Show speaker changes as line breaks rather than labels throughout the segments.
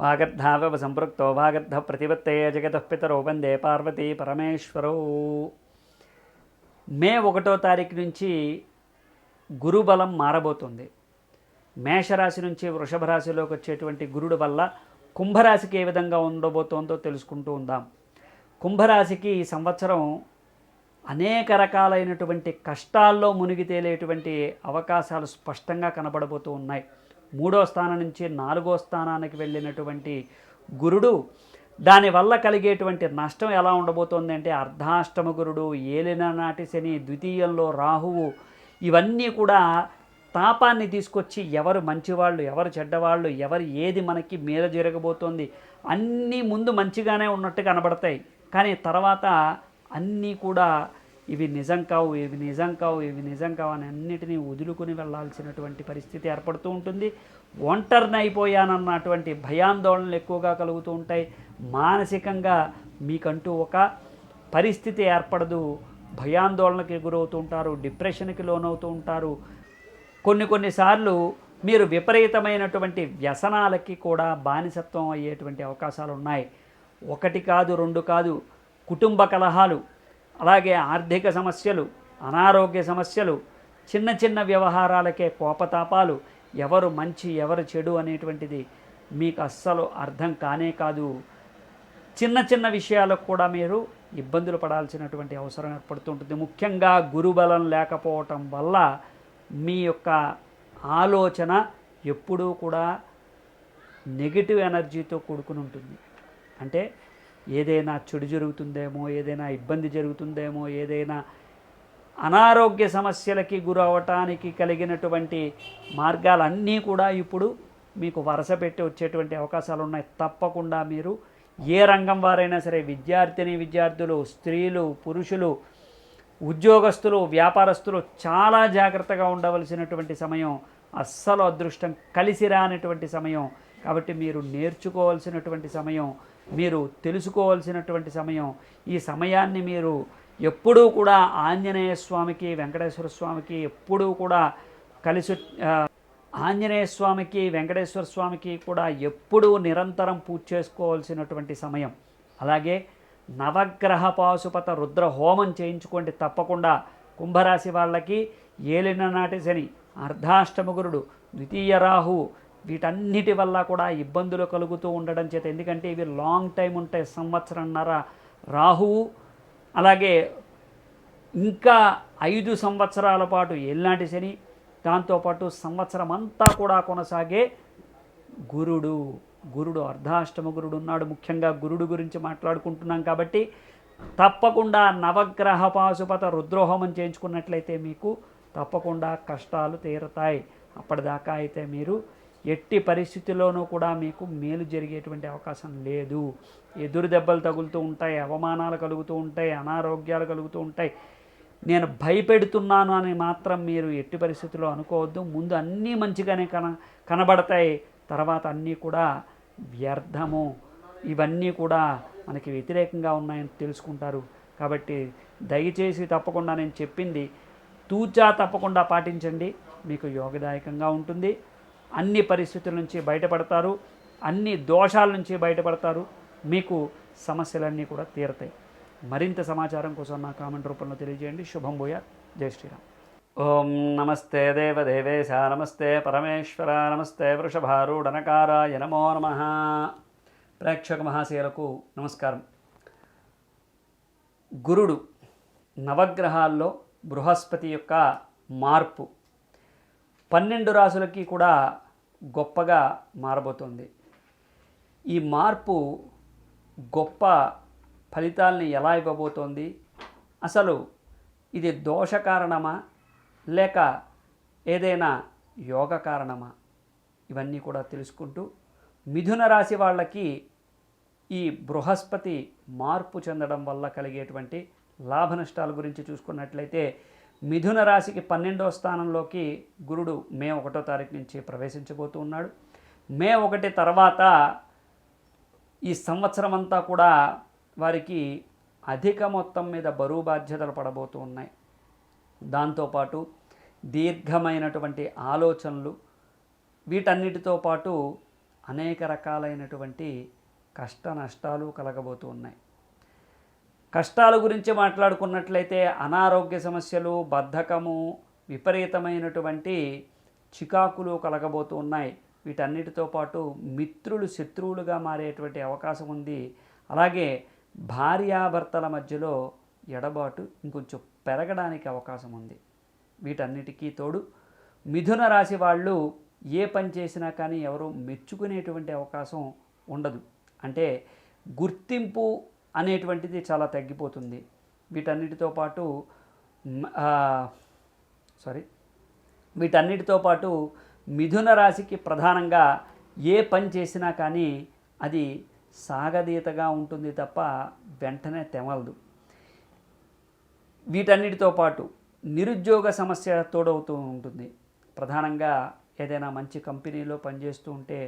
వాగర్ధావవ సంపృక్తో వాగర్ధ ప్రతిపత్తే జగతః పితరో వందే పార్వతీ పరమేశ్వరో. మే ఒకటో తారీఖు నుంచి గురుబలం మారబోతుంది. మేషరాశి నుంచి వృషభ రాశిలోకి వచ్చేటువంటి గురుడు వల్ల కుంభరాశికి ఏ విధంగా ఉండబోతోందో తెలుసుకుంటూ ఉందాం. కుంభరాశికి ఈ సంవత్సరం అనేక రకాలైనటువంటి కష్టాల్లో మునిగి తేలేటువంటి అవకాశాలు స్పష్టంగా కనబడబోతూ ఉన్నాయి. మూడో స్థానం నుంచి నాలుగో స్థానానికి వెళ్ళినటువంటి గురుడు దానివల్ల కలిగేటువంటి నష్టం ఎలా ఉండబోతోంది అంటే అర్ధాష్టమ గురుడు ఏలిన నాటి శని ద్వితీయంలో రాహువు ఇవన్నీ కూడా తాపాన్ని తీసుకొచ్చి ఎవరు మంచివాళ్ళు ఎవరు చెడ్డవాళ్ళు ఎవరు ఏది మనకి మేలు జరగబోతోంది అన్నీ ముందు మంచిగానే ఉన్నట్టు కనబడతాయి. కానీ తర్వాత అన్నీ కూడా ఇవి నిజం కావు ఇవి నిజం కావు ఇవి నిజం కావు అని అన్నిటినీ వదులుకుని వెళ్ళాల్సినటువంటి పరిస్థితి ఏర్పడుతూ ఉంటుంది. ఒంటరిని అయిపోయానన్నటువంటి భయాందోళనలు ఎక్కువగా కలుగుతూ ఉంటాయి. మానసికంగా మీకంటూ ఒక పరిస్థితి ఏర్పడదు. భయాందోళనకి గురవుతూ ఉంటారు డిప్రెషన్కి లోనవుతూ ఉంటారు. కొన్ని కొన్నిసార్లు మీరు విపరీతమైనటువంటి వ్యసనాలకి కూడా బానిసత్వం అయ్యేటువంటి అవకాశాలు ఉన్నాయి ఒకటి కాదు రెండు కాదు కుటుంబ కలహాలు అలాగే ఆర్థిక సమస్యలు అనారోగ్య సమస్యలు చిన్న చిన్న వ్యవహారాలకే కోపతాపాలు ఎవరు మంచి ఎవరు చెడు అనేటువంటిది మీకు అస్సలు అర్థం కానే కాదు. చిన్న చిన్న విషయాలకు కూడా మీరు ఇబ్బందులు పడాల్సినటువంటి అవసరం ఏర్పడుతుంటుంది. ముఖ్యంగా గురుబలం లేకపోవటం వల్ల మీ యొక్క ఆలోచన ఎప్పుడూ కూడా నెగిటివ్ ఎనర్జీతో కూడుకుని ఉంటుంది. అంటే ఏదైనా చెడు జరుగుతుందేమో ఏదైనా ఇబ్బంది జరుగుతుందేమో ఏదైనా అనారోగ్య సమస్యలకి గురవటానికి కలిగినటువంటి మార్గాలన్నీ కూడా ఇప్పుడు మీకు వరుస పెట్టి వచ్చేటువంటి అవకాశాలు ఉన్నాయి. తప్పకుండా మీరు ఏ రంగం వారైనా సరే విద్యార్థిని విద్యార్థులు స్త్రీలు పురుషులు ఉద్యోగస్తులు వ్యాపారస్తులు చాలా జాగ్రత్తగా ఉండవలసినటువంటి సమయం అస్సలు అదృష్టం కలిసి రానటువంటి సమయం. కాబట్టి మీరు నేర్చుకోవాల్సినటువంటి సమయం మీరు తెలుసుకోవాల్సినటువంటి సమయం. ఈ సమయాన్ని మీరు ఎప్పుడూ కూడా ఆంజనేయ స్వామికి వెంకటేశ్వర స్వామికి ఎప్పుడూ కూడా కలిసి ఆంజనేయ స్వామికి వెంకటేశ్వర స్వామికి కూడా ఎప్పుడూ నిరంతరం పూజ చేసుకోవాల్సినటువంటి సమయం. అలాగే నవగ్రహ పాశుపత రుద్ర హోమం చేయించుకోండి తప్పకుండా. కుంభరాశి వాళ్ళకి ఏలిన నాటి శని అర్ధాష్టమగురుడు ద్వితీయ రాహు వీటన్నిటి వల్ల కూడా ఇబ్బందులు కలుగుతూ ఉండడం చేత ఎందుకంటే ఇవి లాంగ్ టైం ఉంటాయి. సంవత్సరంన్నర రాహువు అలాగే ఇంకా ఐదు సంవత్సరాల పాటు ఎల్లాంటి శని దాంతోపాటు సంవత్సరం అంతా కూడా కొనసాగే గురుడు. గురుడు అర్ధాష్టమ గురుడు ఉన్నాడు. ముఖ్యంగా గురుడు గురించి మాట్లాడుకుంటున్నాం కాబట్టి తప్పకుండా నవగ్రహ పాశుపత రుద్రోహమం చేయించుకున్నట్లయితే మీకు తప్పకుండా కష్టాలు తీరతాయి. అప్పటిదాకా అయితే మీరు ఎట్టి పరిస్థితిలోనూ కూడా మీకు మేలు జరిగేటువంటి అవకాశం లేదు. ఎదురు దెబ్బలు తగులుతూ ఉంటాయి అవమానాలు కలుగుతూ ఉంటాయి అనారోగ్యాలు కలుగుతూ ఉంటాయి. నేను భయపెడుతున్నాను అని మాత్రం మీరు ఎట్టి పరిస్థితుల్లో అనుకోవద్దు. ముందు అన్నీ మంచిగానే కన కనబడతాయి. తర్వాత అన్నీ కూడా వ్యర్థము. ఇవన్నీ కూడా మనకి వ్యతిరేకంగా ఉన్నాయని తెలుసుకుంటారు. కాబట్టి దయచేసి తప్పకుండా నేను చెప్పింది తూచా తప్పకుండా పాటించండి. మీకు యోగదాయకంగా ఉంటుంది. అన్ని పరిస్థితుల నుంచి బయటపడతారు అన్ని దోషాల నుంచి బయటపడతారు మీకు సమస్యలన్నీ కూడా తీరతాయి. మరింత సమాచారం కోసం నా కామెంట్ రూపంలో తెలియజేయండి. శుభం భూయ. జై శ్రీరామ్. ఓం నమస్తే దేవదేవేశ నమస్తే పరమేశ్వర నమస్తే వృషభారుడనకారాయ నమో నమ. ప్రేక్షక మహాశయులకు నమస్కారం. గురుడు నవగ్రహాల్లో బృహస్పతి యొక్క మార్పు పన్నెండు రాసులకి కూడా గొప్పగా మారబోతోంది. ఈ మార్పు గొప్ప ఫలితాల్ని ఎలా ఇవ్వబోతోంది? అసలు ఇది దోష కారణమా? లేక ఏదైనా యోగ కారణమా? ఇవన్నీ కూడా తెలుసుకుంటూ మిథున రాశి వాళ్ళకి ఈ బృహస్పతి మార్పు చెందడం వల్ల కలిగేటువంటి లాభ నష్టాల గురించి చూసుకున్నట్లయితే మిథున రాశికి పన్నెండవ స్థానంలోకి గురుడు మే ఒకటో తారీఖు నుంచి ప్రవేశించబోతూ ఉన్నాడు. మే ఒకటి తర్వాత ఈ సంవత్సరం అంతా కూడా వారికి అధిక మొత్తం మీద బరువు బాధ్యతలు పడబోతూ ఉన్నాయి. దాంతోపాటు దీర్ఘమైనటువంటి ఆలోచనలు వీటన్నిటితో పాటు అనేక రకాలైనటువంటి కష్ట నష్టాలు కలగబోతూ ఉన్నాయి. కష్టాల గురించి మాట్లాడుకున్నట్లయితే అనారోగ్య సమస్యలు బద్ధకము విపరీతమైనటువంటి చికాకులు కలగబోతూ ఉన్నాయి. వీటన్నిటితో పాటు మిత్రులు శత్రువులుగా మారేటువంటి అవకాశం ఉంది. అలాగే భార్యాభర్తల మధ్యలో ఎడబాటు ఇంకొంచెం పెరగడానికి అవకాశం ఉంది. వీటన్నిటికీ తోడు మిథున రాశి వాళ్ళు ఏ పని చేసినా కానీ ఎవరు మెచ్చుకునేటువంటి అవకాశం ఉండదు. అంటే గుర్తింపు అనేటువంటిది చాలా తగ్గిపోతుంది. వీటన్నిటితో పాటు సారీ వీటన్నిటితో పాటు మిథున రాశికి ప్రధానంగా ఏ పని చేసినా కానీ అది సాగదీతగా ఉంటుంది తప్ప వెంటనే తెమలదు. వీటన్నిటితో పాటు నిరుద్యోగ సమస్య తోడవుతూ ఉంటుంది. ప్రధానంగా ఏదైనా మంచి కంపెనీలో పనిచేస్తూ ఉంటే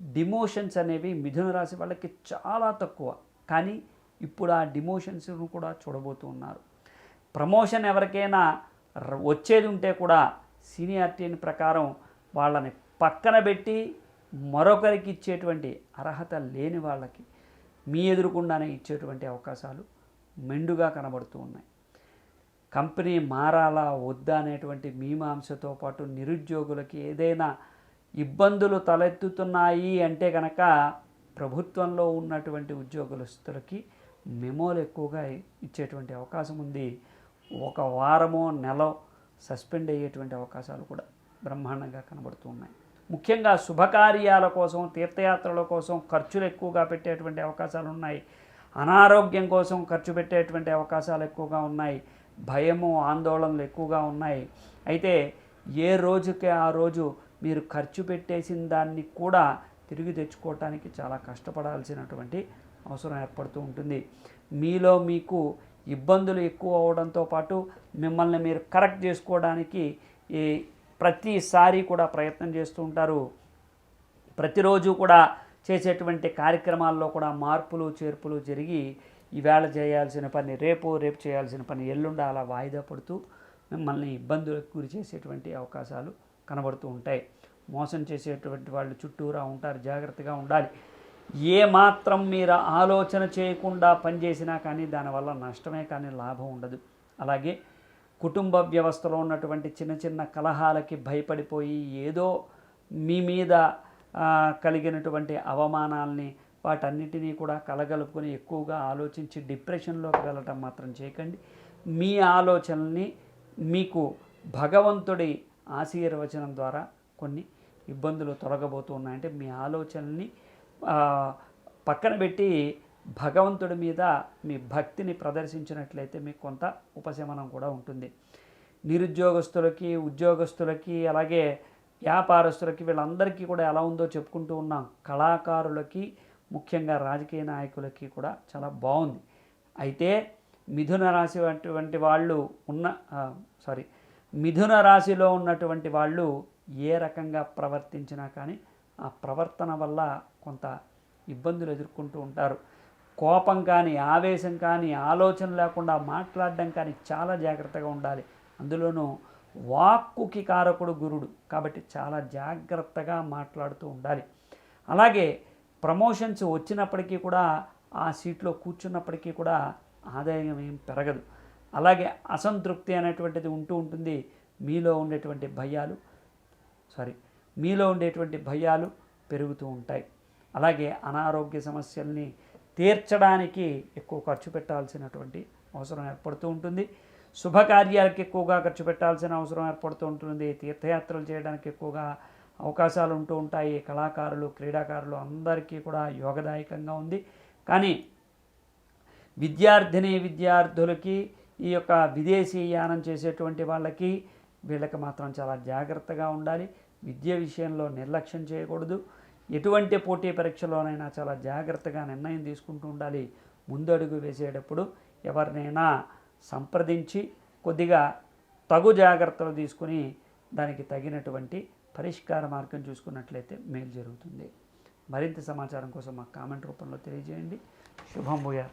డిమోషన్స్ అనేవి మిథున రాశి వాళ్ళకి చాలా తక్కువ. కానీ ఇప్పుడు ఆ డిమోషన్స్ను కూడా చూడబోతూ ఉన్నారు. ప్రమోషన్ ఎవరికైనా వచ్చేది ఉంటే కూడా సీనియారిటీని ప్రకారం వాళ్ళని పక్కన పెట్టి మరొకరికి ఇచ్చేటువంటి అర్హత లేని వాళ్ళకి మీ ఎదురుకుండానే ఇచ్చేటువంటి అవకాశాలు మెండుగా కనబడుతూ ఉన్నాయి. కంపెనీ మారాలా వద్దా అనేటువంటి మీమాంసతో పాటు నిరుద్యోగులకి ఏదైనా ఇబ్బందులు తలెత్తుతున్నాయి అంటే కనుక ప్రభుత్వంలో ఉన్నటువంటి ఉద్యోగస్తులకి మెమోలు ఎక్కువగా ఇచ్చేటువంటి అవకాశం ఉంది. ఒక వారమో నెల సస్పెండ్ అయ్యేటువంటి అవకాశాలు కూడా బ్రహ్మాండంగా కనబడుతూ ఉన్నాయి. ముఖ్యంగా శుభకార్యాల కోసం తీర్థయాత్రల కోసం ఖర్చులు ఎక్కువగా పెట్టేటువంటి అవకాశాలు ఉన్నాయి. అనారోగ్యం కోసం ఖర్చు పెట్టేటువంటి అవకాశాలు ఎక్కువగా ఉన్నాయి. భయము ఆందోళనలు ఎక్కువగా ఉన్నాయి. అయితే ఏ రోజుకి ఆ రోజు మీరు ఖర్చు పెట్టేసిన దాన్ని కూడా తిరిగి తెచ్చుకోవటానికి చాలా కష్టపడాల్సినటువంటి అవసరం ఏర్పడుతూ ఉంటుంది. మీలో మీకు ఇబ్బందులు ఎక్కువ అవడంతో పాటు మిమ్మల్ని మీరు కరెక్ట్ చేసుకోవడానికి ఈ ప్రతిసారి కూడా ప్రయత్నం చేస్తూ ఉంటారు. ప్రతిరోజు కూడా చేసేటువంటి కార్యక్రమాల్లో కూడా మార్పులు చేర్పులు జరిగి ఈవేళ చేయాల్సిన పని రేపు రేపు చేయాల్సిన పని ఎల్లుండ అలా వాయిదా పడుతూ మిమ్మల్ని ఇబ్బందులకు గురి చేసేటువంటి అవకాశాలు కనబడుతూ ఉంటాయి. మోసం చేసేటువంటి వాళ్ళు చుట్టూరా ఉంటారు జాగ్రత్తగా ఉండాలి. ఏ మాత్రం మీరు ఆలోచన చేయకుండా పనిచేసినా కానీ దానివల్ల నష్టమే కానీ లాభం ఉండదు. అలాగే కుటుంబ వ్యవస్థలో ఉన్నటువంటి చిన్న చిన్న కలహాలకి భయపడిపోయి ఏదో మీ మీద కలిగినటువంటి అవమానాల్ని వాటన్నిటినీ కూడా కలగలుపుకొని ఎక్కువగా ఆలోచించి డిప్రెషన్లోకి వెళ్ళటం మాత్రం చేయకండి. మీ ఆలోచనల్ని మీకు భగవంతుడి ఆశీర్వచనం ద్వారా కొన్ని ఇబ్బందులు తొలగబోతూ ఉన్నాయంటే మీ ఆలోచనల్ని పక్కన పెట్టి భగవంతుడి మీద మీ భక్తిని ప్రదర్శించినట్లయితే మీకు కొంత ఉపశమనం కూడా ఉంటుంది. నిరుద్యోగస్తులకి ఉద్యోగస్తులకి అలాగే వ్యాపారస్తులకి వీళ్ళందరికీ కూడా ఎలా ఉందో చెప్పుకుంటూ ఉన్నాం కళాకారులకి ముఖ్యంగా రాజకీయ నాయకులకి కూడా చాలా బాగుంది. అయితే మిథున రాశి అటువంటి వాళ్ళు ఉన్న సారీ మిథున రాశిలో ఉన్నటువంటి వాళ్ళు ఏ రకంగా ప్రవర్తించినా కానీ ఆ ప్రవర్తన వల్ల కొంత ఇబ్బందులు ఎదుర్కొంటూ ఉంటారు. కోపం కానీ ఆవేశం కానీ ఆలోచన లేకుండా మాట్లాడడం కానీ చాలా జాగ్రత్తగా ఉండాలి. అందులోనూ వాక్కుకి కారకుడు గురుడు కాబట్టి చాలా జాగ్రత్తగా మాట్లాడుతూ ఉండాలి. అలాగే ప్రమోషన్స్ వచ్చినప్పటికీ కూడా ఆ సీట్లో కూర్చున్నప్పటికీ కూడా ఆదాయం ఏం పెరగదు. అలాగే అసంతృప్తి అనేటువంటిది ఉంటూ ఉంటుంది. మీలో ఉండేటువంటి భయాలు సారీ మీలో ఉండేటువంటి భయాలు పెరుగుతూ ఉంటాయి. అలాగే అనారోగ్య సమస్యల్ని తీర్చడానికి ఎక్కువ ఖర్చు పెట్టాల్సినటువంటి అవసరం ఏర్పడుతూ ఉంటుంది. శుభకార్యాలకు ఎక్కువగా ఖర్చు పెట్టాల్సిన అవసరం ఏర్పడుతూ ఉంటుంది. తీర్థయాత్రలు చేయడానికి ఎక్కువగా అవకాశాలు ఉంటూ ఉంటాయి. కళాకారులు క్రీడాకారులు అందరికీ కూడా యోగదాయకంగా ఉంది. కానీ విద్యార్థిని విద్యార్థులకి ఈ యొక్క విదేశీ యానం చేసేటువంటి వాళ్ళకి వీళ్ళకి మాత్రం చాలా జాగ్రత్తగా ఉండాలి. విద్య విషయంలో నిర్లక్ష్యం చేయకూడదు. ఎటువంటి పోటీ పరీక్షలోనైనా చాలా జాగ్రత్తగా నిర్ణయం తీసుకుంటూ ఉండాలి. ముందడుగు వేసేటప్పుడు ఎవరినైనా సంప్రదించి కొద్దిగా తగు జాగ్రత్తలు తీసుకుని దానికి తగినటువంటి పరిష్కార మార్గం చూసుకున్నట్లయితే మేలు జరుగుతుంది. మరింత సమాచారం కోసం మా కామెంట్ రూపంలో తెలియజేయండి. శుభం భూయార్